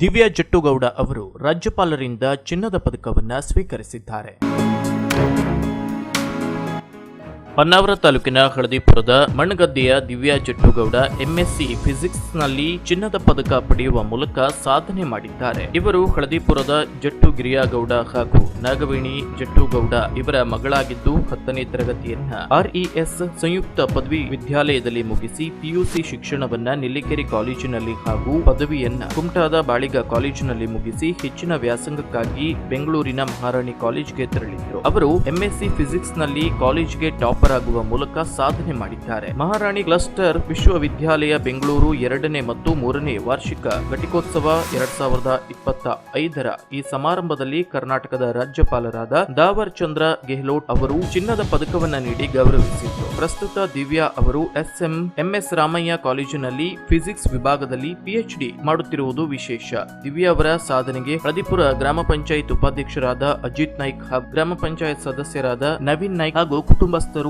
ದಿವ್ಯಾ ಜಟ್ಟುಗೌಡ ಅವರು ರಾಜ್ಯಪಾಲರಿಂದ ಚಿನ್ನದ ಪದಕವನ್ನು ಸ್ವೀಕರಿಸಿದ್ದಾರೆ. ಹೊನ್ನಾವರ ತಾಲೂಕಿನ ಹಳದಿಪುರದ ಮಣ್ಣಗದ್ದೆಯ ದಿವ್ಯಾ ಜಟ್ಟುಗೌಡ ಎಂಎಸ್ಸಿ ಫಿಸಿಕ್ಸ್ನಲ್ಲಿ ಚಿನ್ನದ ಪದಕ ಪಡೆಯುವ ಮೂಲಕ ಸಾಧನೆ ಮಾಡಿದ್ದಾರೆ. ಇವರು ಹಳದಿಪುರದ ಜಟ್ಟು ಗಿರಿಯಾಗೌಡ ಹಾಗೂ ನಾಗವೇಣಿ ಜಟ್ಟುಗೌಡ ಇವರ ಮಗಳಾಗಿದ್ದು ಹತ್ತನೇ ತರಗತಿಯನ್ನ ಆರ್ಇಎಸ್ ಸಂಯುಕ್ತ ಪದವಿ ವಿದ್ಯಾಲಯದಲ್ಲಿ ಮುಗಿಸಿ ಪಿಯುಸಿ ಶಿಕ್ಷಣವನ್ನ ನೆಲ್ಲಿಕೆರೆ ಕಾಲೇಜಿನಲ್ಲಿ ಹಾಗೂ ಪದವಿಯನ್ನ ಕುಮಟಾದ ಬಾಳಿಗ ಕಾಲೇಜಿನಲ್ಲಿ ಮುಗಿಸಿ ಹೆಚ್ಚಿನ ವ್ಯಾಸಂಗಕ್ಕಾಗಿ ಬೆಂಗಳೂರಿನ ಮಹಾರಾಣಿ ಕಾಲೇಜ್ಗೆ ತೆರಳಿದ್ರು ಅವರು ಎಂಎಸ್ಸಿ ಫಿಸಿಕ್ಸ್ನಲ್ಲಿ ಕಾಲೇಜ್ಗೆ ಟಾಪರ್ ಆಗುವ ಮೂಲಕ ಸಾಧನೆ ಮಾಡಿದ್ದಾರೆ. ಮಹಾರಾಣಿ ಕ್ಲಸ್ಟರ್ ವಿಶ್ವವಿದ್ಯಾಲಯ ಬೆಂಗಳೂರು ಎರಡನೇ ಮತ್ತು ಮೂರನೇ ವಾರ್ಷಿಕ ಘಟಿಕೋತ್ಸವ ಎರಡ್ ಸಾವಿರದ ಇಪ್ಪತ್ತ ಐದರ ಈ ಸಮಾರಂಭದಲ್ಲಿ ಕರ್ನಾಟಕದ ರಾಜ್ಯಪಾಲರಾದ ದಾವರ್ ಚಂದ್ರ ಗೆಹ್ಲೋಟ್ ಅವರು ಚಿನ್ನದ ಪದಕವನ್ನು ನೀಡಿ ಗೌರವಿಸಿದ್ರು. ಪ್ರಸ್ತುತ ದಿವ್ಯಾ ಅವರು ಎಸ್ಎಂ, ಎಂಎಸ್ ರಾಮಯ್ಯ ಕಾಲೇಜಿನಲ್ಲಿ ಫಿಸಿಕ್ಸ್ ವಿಭಾಗದಲ್ಲಿ ಪಿಎಚ್ಡಿ ಮಾಡುತ್ತಿರುವುದು ವಿಶೇಷ. ದಿವ್ಯಾ ಅವರ ಸಾಧನೆಗೆ ಪ್ರದಿಪುರ ಗ್ರಾಮ ಪಂಚಾಯತ್ ಉಪಾಧ್ಯಕ್ಷರಾದ ಅಜಿತ್ ನಾಯ್ಕ್ ಹಾಗೂ ಗ್ರಾಮ ಪಂಚಾಯತ್ ಸದಸ್ಯರಾದ ನವೀನ್ ನಾಯ್ಕ್ ಹಾಗೂ ಕುಟುಂಬಸ್ಥರು